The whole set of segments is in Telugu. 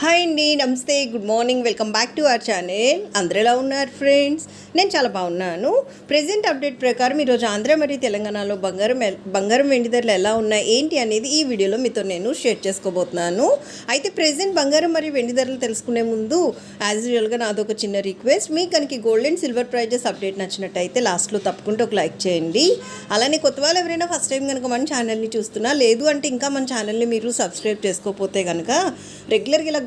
హాయ్ అండి నమస్తే good morning welcome back to our channel. అందరూ ఎలా ఉన్నారు ఫ్రెండ్స్? నేను చాలా బాగున్నాను. ప్రజెంట్ అప్డేట్ ప్రకారం ఈరోజు ఆంధ్ర మరియు తెలంగాణలో బంగారం బంగారం వెండి ధరలు ఎలా ఉన్నాయి ఏంటి అనేది ఈ వీడియోలో మీతో నేను షేర్ చేసుకోబోతున్నాను. అయితే ప్రజెంట్ బంగారం మరియు వెండి ధరలు తెలుసుకునే ముందు యాజ్ యూజువల్గా నాదొక చిన్న రిక్వెస్ట్ మీకు కనుక gold and silver prices update నచ్చినట్టయితే లాస్ట్లో తప్పకుండా ఒక లైక్ చేయండి. అలానే కొత్త వాళ్ళు ఎవరైనా ఫస్ట్ టైం కనుక మన ఛానల్ని చూస్తున్నా లేదు అంటే ఇంకా మన ఛానల్ని మీరు సబ్స్క్రైబ్ చేసుకోకపోతే కనుక రెగ్యులర్గా ఇలా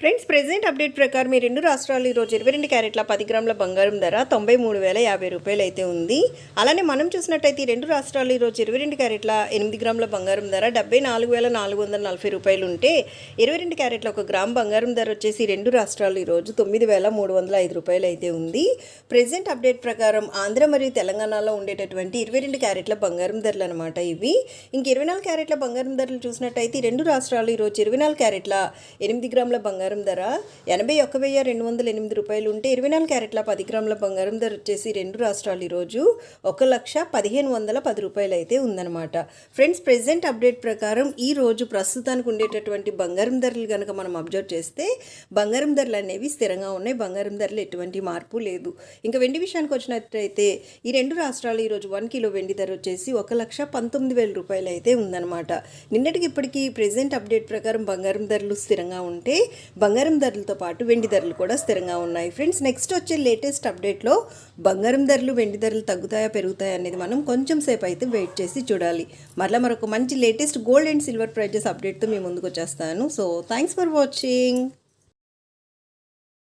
ఫ్రెండ్స్ ప్రెజెంట్ అప్డేట్ ప్రకారం ఈ రెండు రాష్ట్రాలు ఈరోజు ఇరవై రెండు క్యారెట్ల పది గ్రాముల బంగారం ధర తొంభై మూడు వేల యాభై రూపాయలు అయితే ఉంది. అలానే మనం చూసినట్టయితే ఈ రెండు రాష్ట్రాలు ఈరోజు ఇరవై రెండు క్యారెట్ల ఎనిమిది గ్రాముల బంగారం ధర డెబ్బై నాలుగు వేల నాలుగు వందల నలభై రూపాయలు ఉంటే ఇరవై రెండు క్యారెట్ల ఒక గ్రామ్ బంగారం ధర వచ్చేసి రెండు రాష్ట్రాలు ఈరోజు తొమ్మిది వేల మూడు వందల ఐదు రూపాయలు అయితే ఉంది. ప్రెజెంట్ అప్డేట్ ప్రకారం ఆంధ్ర మరియు తెలంగాణలో ఉండేటటువంటి ఇరవై రెండు క్యారెట్ల బంగారం ధరలు అనమాట ఇవి. ఇంక ఇరవై నాలుగు క్యారెట్ల బంగారం ధరలు చూసినట్టయితే రెండు రాష్ట్రాలు ఈరోజు ఇరవై నాలుగు క్యారెట్ల ఎనిమిది గ్రాముల బంగారం బంగారం ధర ఎనభై ఒక్క వెయ్యి రెండు వందల ఎనిమిది రూపాయలు ఉంటే ఇరవై నాలుగు క్యారెట్ల పది గ్రాముల బంగారం ధర వచ్చేసి రెండు రాష్ట్రాలు ఈరోజు ఒక లక్ష పదిహేను వందల పది రూపాయలు అయితే ఉందన్నమాట. ఫ్రెండ్స్ ప్రెసెంట్ అప్డేట్ ప్రకారం ఈ రోజు ప్రస్తుతానికి ఉండేటటువంటి బంగారం ధరలు కనుక మనం అబ్జర్వ్ చేస్తే బంగారం ధరలు అనేవి స్థిరంగా ఉన్నాయి. బంగారం ధరలు ఎటువంటి మార్పు లేదు. ఇంకా వెండి విషయానికి వచ్చినట్టయితే ఈ రెండు రాష్ట్రాలు ఈరోజు వన్ కిలో వెండి ధర వచ్చేసి ఒక లక్ష పంతొమ్మిది వేల రూపాయలు అయితే ఉందన్నమాట. నిన్నటికి ఇప్పటికీ ప్రెసెంట్ అప్డేట్ ప్రకారం బంగారం ధరలు స్థిరంగా ఉంటే బంగారం ధరలతో పాటు వెండి ధరలు కూడా స్థిరంగా ఉన్నాయి. ఫ్రెండ్స్ నెక్స్ట్ వచ్చే లేటెస్ట్ అప్డేట్లో బంగారం ధరలు వెండి ధరలు తగ్గుతాయా పెరుగుతాయా అనేది మనం కొంచెం సేపు అయితే వెయిట్ చేసి చూడాలి. మరలా మరొక మంచి latest gold and silver prices అప్డేట్తో మీ ముందుకు వచ్చేస్తాను. So thanks for watching